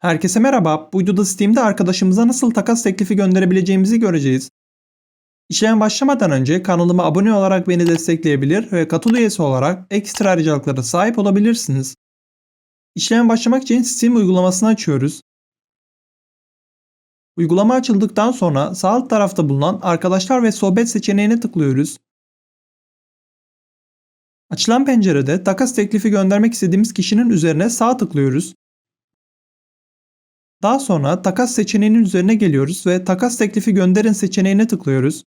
Herkese merhaba. Bu videoda Steam'de arkadaşımıza nasıl takas teklifi gönderebileceğimizi göreceğiz. İşlem başlamadan önce kanalıma abone olarak beni destekleyebilir ve katıl üyesi olarak ekstra ayrıcalıklara sahip olabilirsiniz. İşlem başlamak için Steam uygulamasını açıyoruz. Uygulama açıldıktan sonra sağ alt tarafta bulunan arkadaşlar ve sohbet seçeneğine tıklıyoruz. Açılan pencerede takas teklifi göndermek istediğimiz kişinin üzerine sağ tıklıyoruz. Daha sonra takas seçeneğinin üzerine geliyoruz ve takas teklifi gönderin seçeneğine tıklıyoruz.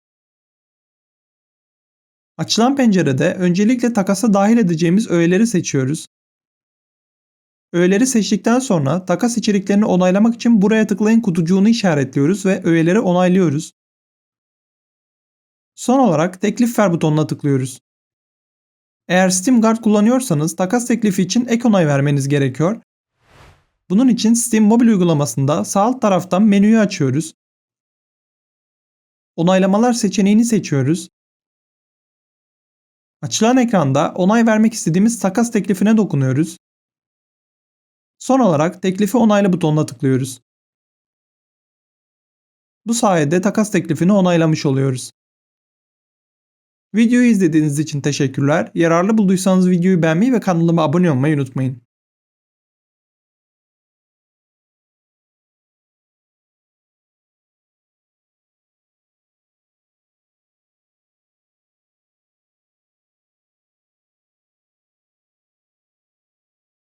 Açılan pencerede öncelikle takasa dahil edeceğimiz öğeleri seçiyoruz. Öğeleri seçtikten sonra takas içeriklerini onaylamak için buraya tıklayın kutucuğunu işaretliyoruz ve öğeleri onaylıyoruz. Son olarak teklif ver butonuna tıklıyoruz. Eğer Steam Guard kullanıyorsanız takas teklifi için ek onay vermeniz gerekiyor bunun için Steam mobil uygulamasında sağ alt taraftan menüyü açıyoruz. Onaylamalar seçeneğini seçiyoruz. Açılan ekranda onay vermek istediğimiz takas teklifine dokunuyoruz. Son olarak teklifi onayla butonuna tıklıyoruz. Bu sayede takas teklifini onaylamış oluyoruz. Videoyu izlediğiniz için teşekkürler. Yararlı bulduysanız videoyu beğenmeyi ve kanalıma abone olmayı unutmayın.